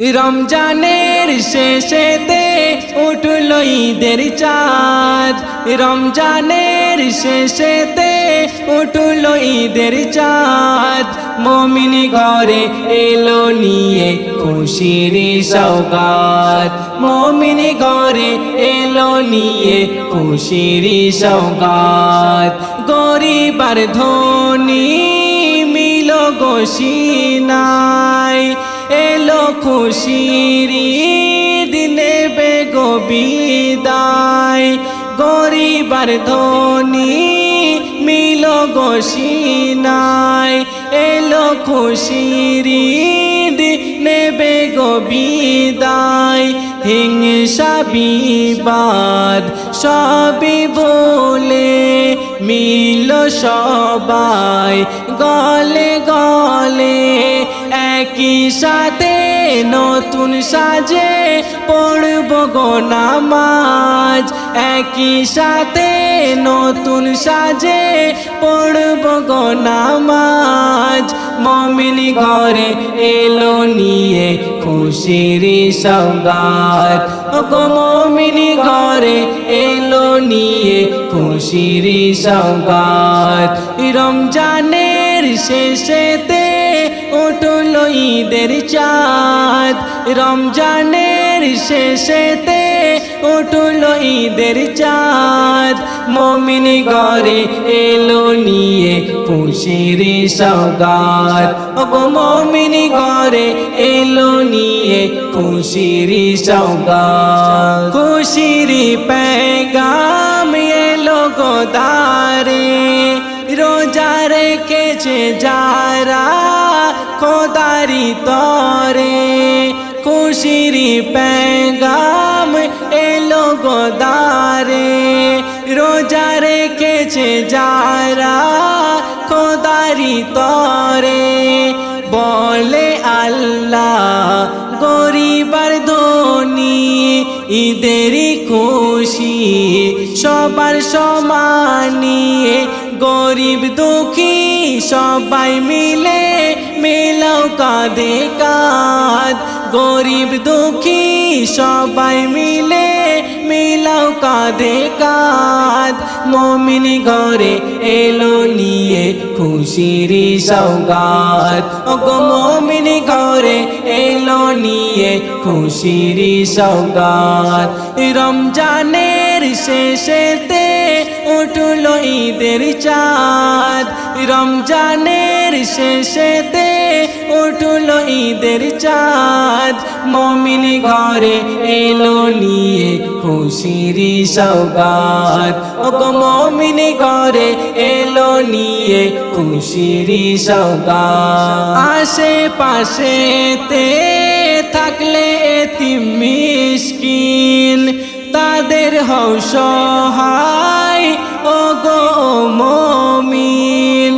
রমজানের শেষেতে উঠল ঈদের চাঁদ। রমজানের শেষেতে উঠল ঈদের চাঁদ। মমিনী ঘরে এলো নিয়ে খুশির সৌগাত মমিনী ঘরে এলো নিয়ে খুশির সৌগাত গরিবার ধনী মিল এলো খুশির দিনে বেগো বিদায়। গরিবার ধনী মিল গোসিনাই এলো খুশির দিনে বেগো বিদায়। হিংসা, বিবাদ সবই বলে মিল সবাই। গলে গলে একই সাথে নতুন সাজে পড়ব গো নামাজ? একই সাথে নতুন সাজে পড়ব গো নামাজ? মমিনী ঘরে এলো নিয়ে খুশির সৌগাত গো মমিনী ঘরে এলো নিয়ে খুশির সৌগাত রমজানের উঠল ঈদের চাঁদ রমজানের শেষেতে উঠল ঈদের চাঁদ। মমিনী ঘরে এলো নিয়ে খুশির সৌগাত গো মমিনী ঘরে এলো নিয়ে খুশির সৌগাত খুশির পেগাম এলো গোদারে রোজা রেখেছে যারা খোদারি তরে, খুশির পেগাম এলো গোদারে রোজা রেখেছে যারা খোদারি তরে, বলে আল্লাহ গরিবার ধনী। ঈদেরই খুশি সবার সমানি গরিব দুঃখী, সবাই মিলে মেলাও কাঁধে কাঁধ। গরিব দুঃখী, সবাই মিলে মিলাও কাঁধে কাঁধ। মমিনী ঘরে এলো নিয়ে খুশির সৌগাত গো মমিনী ঘরে এলো নিয়ে খুশির সৌগাত রমজানের শেষেতে উঠল ঈদের চাঁদ। রমজানের শেষেতে উঠল ঈদের চাঁদ। মমিনী ঘরে এলো নিয়ে খুশির সৌগাত ও মমিনী ঘরে এলো নিয়ে খুশির সৌগাত আশেপাশেতে থাকলে এতি মিসকিন। তাদের হৌসহায় গো মমিন,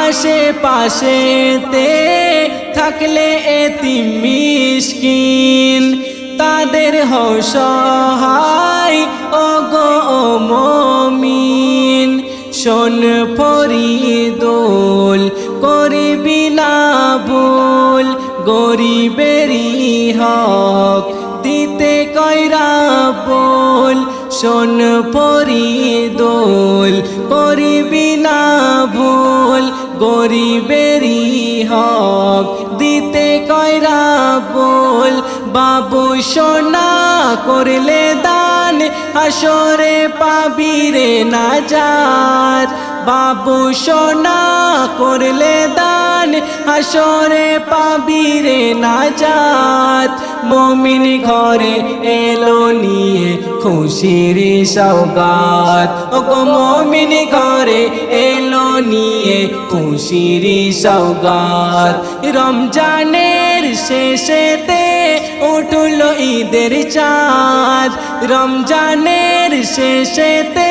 আশেপাশেতে থাকলে এতি মিসকিন, তাদের হৌসহায় ও গো মমিন, শোন ফরিদোল, করবি না ভুল গরিবেরি হক, দিতে কয়রা বল শোন পরিদোল করিবি না ভুল গরিবেরি হক দিতে কয়রা বল। বাবু সোনা করলে দান আসরে পাবি রে না যার বাবু সোনা করলে দান আসরে পাবি রে না যাত মমিন ঘরে এলো নিয়ে খুশির সৌগাত ও মমিন ঘরে এলো নিয়ে খুশির সৌগাত রমজানের শেষেতে উঠল ঈদের চাঁদ। রমজানের শেষেতে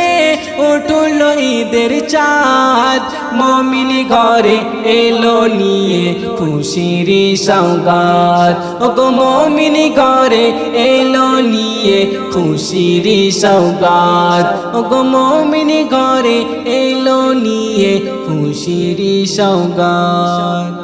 উঠল ঈদের চাঁদ। মমিন ঘরে এলো নিয়ে খুশির সৌগাত ওগো মমিন ঘরে এলো নিয়ে খুশির সৌগাত ওগো মমিন ঘরে এলো নিয়ে খুশির সৌগাত